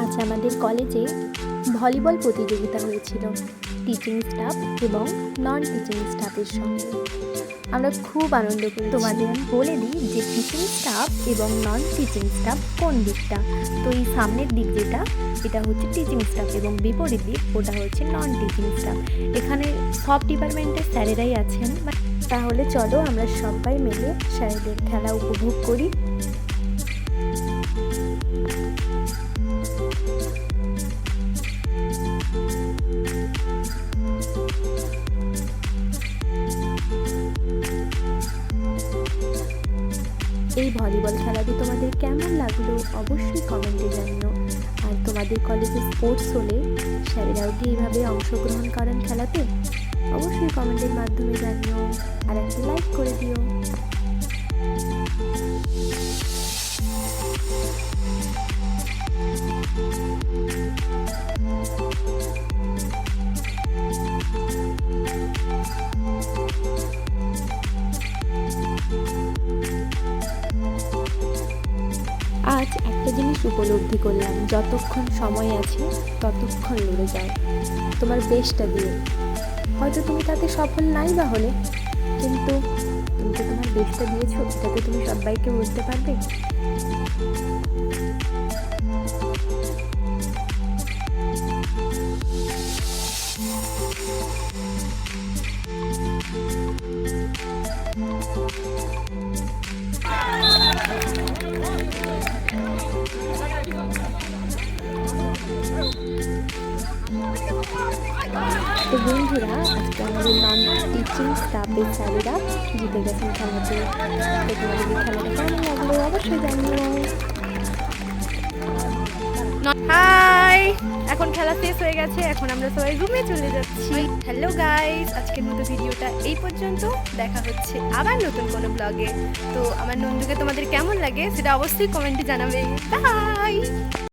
আজ আমাদের কলেজে ভলিবল প্রতিযোগিতা হয়েছিল। টিচিং স্টাফ এবং নন টিচিং স্টাফের সঙ্গে। আমরা খুব আনন্দ করি তোমাদের বলে দিই যে টিচিং স্টাফ এবং নন টিচিং স্টাফ কোন দিকটা? তো এই সামনের দিক যেটা, এটা হচ্ছে টিচিং স্টাফ এবং বিপরীত দিক, ওটা হচ্ছে নন টিচিং স্টাফ এখানে সব ডিপার্টমেন্টের স্যারেরাই আছেন তাহলে চলো আমরা সবাই মিলে স্যারেদের খেলা উপভোগ করি। এই ভলিবল খেলাটি তোমাদের কেমন লাগল অবশ্যই কমেন্টে জানিও। আর তোমাদের কলেজে স্পোর্টস হলে স্যারেরাও কি এইভাবে অংশগ্রহণ করেন খেলাতে? অবশ্যই কমেন্টের মাধ্যমে জানিও। করে দিও। আজ একটা জিনিস উপলব্ধি করলাম, যতক্ষণ সময় আছে ততক্ষণ লড়ে যাও। তোমার বেশটা দিয়ে। হয়তো তুমি তাতে সফল নাই বা হলে, কিন্তু তুমি তো তোমার বেশটা দিয়েছ এটাতে তুমি সবাইকে বুঝতে পারবে? তো বন্ধুরা, আজকে আমাদের নন টিচিং স্টাফের স্যারেরা জিতে গেছেন খেলাতে। তো তোমাদের খেলাটা কেমন লাগল? অবশ্যই জানিও। হাই এখন খেলা শেষ হয়ে গেছে। এখন আমরা সবাই রুমে চলে যাচ্ছি। হ্যালো গাইস আজকের মতো ভিডিওটা এই পর্যন্ত। দেখা হচ্ছে আবার নতুন কোনো ব্লগে তো আমার নন্দুকে তোমাদের কেমন লাগে, সেটা অবশ্যই কমেন্টে জানাবে। বাই